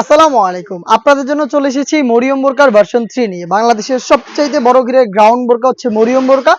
আসসালামু আলাইকুম। আপনাদের জন্য চলে এসেছি মরিয়ম বোরকার ভার্সন থ্রি নিয়ে। বাংলাদেশের সবচাইতে বড় ঘিরের গ্রাউন্ড বোরকা হচ্ছে মরিয়ম বোরকা।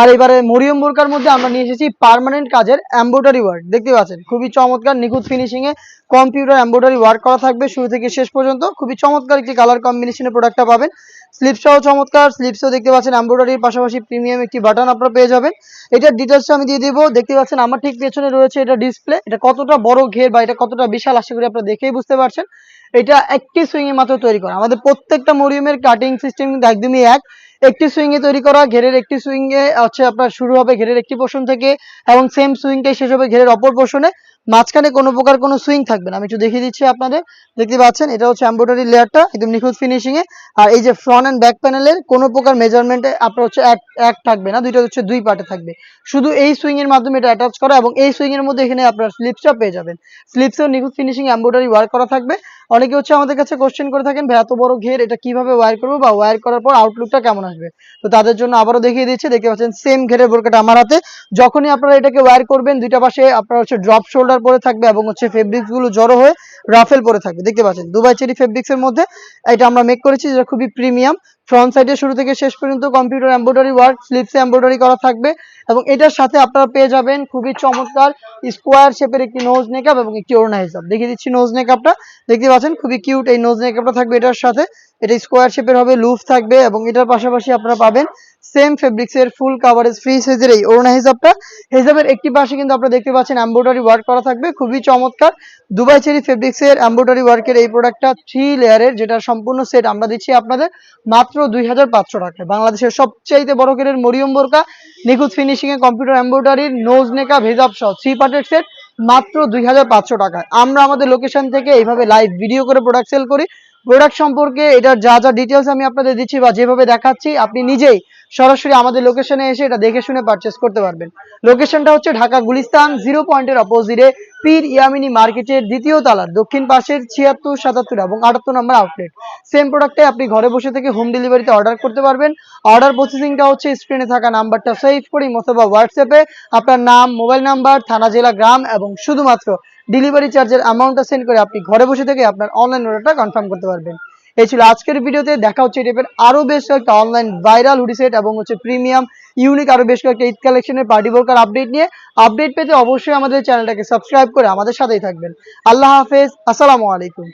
আর এবারে মরিয়ম বোরকার মধ্যে আমরা নিয়ে এসেছি পার্মানেন্ট কাজের এম্ব্রয়ডারি ওয়ার্ক দেখতে পাচ্ছেন, খুবই চমৎকার নিখুঁত ফিনিশিং এ কম্পিউটার এম্ব্রয়ডারি ওয়ার্ক করা থাকবে শুরু থেকে শেষ পর্যন্ত। খুবই চমৎকার একটি কালার কম্বিনেশনের প্রোডাক্টটা পাবেন। স্লিপসটাও চমৎকার স্লিপসও দেখতে পাচ্ছেন এম্ব্রয়ডারির পাশাপাশি প্রিমিয়াম একটি বাটন আপনারা পেয়ে যাবেন। এটার ডিটেলসটা আমি দিয়ে দিব। দেখতে পাচ্ছেন আমার ঠিক পেছনে রয়েছে এটা ডিসপ্লে এটা কতটা বড় ঘের বা এটা কতটা বিশাল, আশা করি আপনারা দেখেই বুঝতে পারছেন। এটা একটি সুইং এ মাত্র তৈরি করা। আমাদের প্রত্যেকটা মরিয়মের কাটিং সিস্টেম কিন্তু একদমই এক। একটি সুইং এ তৈরি করা, ঘেরের একটি সুইং এ হচ্ছে আপনার শুরু হবে ঘেরের একটি পোর্শন থেকে এবং সেম সুইংটাই শেষ হবে ঘেরের অপর পোর্শনে মাঝখানে কোনো প্রকার কোনো সুইং থাকবে না। আমি একটু দেখিয়ে দিচ্ছি আপনাদের। দেখতে পাচ্ছেন, এটা হচ্ছে এমব্রয়ডারি লেয়ারটা একদম নিখুঁত ফিনিশিং এ। আর এই যে ফ্রন্ট এন্ড ব্যাক প্যানেলের কোনো প্রকার মেজারমেন্টে আপনার হচ্ছে এক এক থাকবে না, দুইটা হচ্ছে দুই পার্টে থাকবে। শুধু এই সুইং এর মাধ্যমে এটা অ্যাটাচ করা এবং এই সুইং এর মধ্যে এখানে আপনার স্লিপসটা পেয়ে যাবেন। স্লিপসেও নিখুঁত ফিনিশিং এমব্রয়ডারি ওয়ার্ক করা থাকবে। অনেকে হচ্ছে আমাদের কাছে কোশ্চেন করে থাকেন, ভাই, এত বড় ঘের, এটা কীভাবে ওয়্যার করব বা ওয়্যার করার পর আউটলুকটা কেমন আসবে? তো তাদের জন্য আবারও দেখিয়ে দিচ্ছি, দেখতে পাচ্ছেন সেম ঘেরের বোরকাটা আমার হাতে। যখনই আপনারা এটাকে ওয়ার করবেন, দুইটা পাশে আপনার হচ্ছে ড্রপ শোল্ডার পরে থাকবে এবং হচ্ছে ফেব্রিক্সগুলো জড়ো হয়ে রাফেল পরে থাকবে। দেখতে পাচ্ছেন, দুবাই চেরি ফেব্রিক্সের মধ্যে, এটা আমরা মেক করেছি, যেটা খুবই প্রিমিয়াম ফ্রন্ট সাইডে শুরু থেকে শেষ পর্যন্ত কম্পিউটার এম্ব্রয়ডারি ওয়ার্ক স্লিপসে এমব্রয়ডারি করা থাকবে এবং এটার সাথে আপনারা পেয়ে যাবেন খুবই চমৎকার স্কোয়ার শেপের একটি নোজ মেকআপ এবং একটি ওড়না হিসাব দেখিয়ে দিচ্ছি নোজ মেকআপটা দেখতে পাচ্ছেন, খুবই কিউট এই নোজ মেকআপটা থাকবে এটার সাথে। এটা স্কোয়ার শেপের হবে লুফ থাকবে এবং এটার পাশাপাশি আপনারা পাবেন সেম ফেব্রিক্স এর ফুল কাভারেজ ফ্রি সাইজের এই ওড়না হিসাবটা হিসাবের একটি পাশে কিন্তু আপনারা দেখতে পাচ্ছেন এমব্রয়ডারি ওয়ার্ক করা থাকবে। খুবই চমৎকার। দুবাই চেরি ফেব্রিক্স এর এমব্রয়ডারি ওয়ার্কের এই প্রোডাক্টটা থ্রি লেয়ারের যেটা সম্পূর্ণ সেট আমরা দিচ্ছি আপনাদের মাত্র দুই হাজার পাঁচশো টাকায়। বাংলাদেশের সবচাইতে বড় কেরের মরিয়ম বোরকা, নিখুঁত ফিনিশিং এ কম্পিউটার এমব্রয়ডারির নোজ নেকা ভেজাব সহ থ্রি পার্টের সেট মাত্র দুই হাজার পাঁচশো টাকায়। আমরা আমাদের লোকেশন থেকে এইভাবে লাইভ ভিডিও করে প্রোডাক্ট সেল করি। প্রোডাক্ট সম্পর্কে এটার যা যা ডিটেলস আমি আপনাদের দিচ্ছি বা যেভাবে দেখাচ্ছি, আপনি নিজেই সরাসরি আমাদের লোকেশনে এসে এটা দেখে শুনে পারচেস করতে পারবেন। লোকেশনটা হচ্ছে ঢাকা গুলিস্তান জিরো পয়েন্টের অপোজিটে পীর ইয়ামিনী মার্কেটের দ্বিতীয় তালার দক্ষিণ পাশের ছিয়াত্তর, সাতাত্তর এবং আটাত্তর নম্বর আউটলেট সেম প্রোডাক্টে আপনি ঘরে বসে থেকে হোম ডেলিভারিতে অর্ডার করতে পারবেন। অর্ডার প্রসেসিংটা হচ্ছে স্ক্রিনে থাকা নাম্বারটা সেভ করি অথবা হোয়াটসঅ্যাপে আপনার নাম মোবাইল নাম্বার থানা, জেলা, গ্রাম এবং শুধুমাত্র ডেলিভারি চার্জের অ্যামাউন্টটা সেন্ড করে আপনি ঘরে বসে থেকে আপনার অনলাইন অর্ডারটা কনফার্ম করতে পারবেন। এই ছিল আজকের ভিডিওতে, দেখা হচ্ছে এটি টাইপের আরও বেশ কয়েকটা অনলাইন ভাইরাল হুডি সেট এবং হচ্ছে প্রিমিয়াম ইউনিক আরও বেশ কয়েকটা ঈদ কালেকশনের পার্টি বোরকার আপডেট নিয়ে। আপডেট পেতে অবশ্যই আমাদের চ্যানেলটাকে সাবস্ক্রাইব করে আমাদের সাথেই থাকবেন। আল্লাহ হাফেজ, আসসালামু আলাইকুম।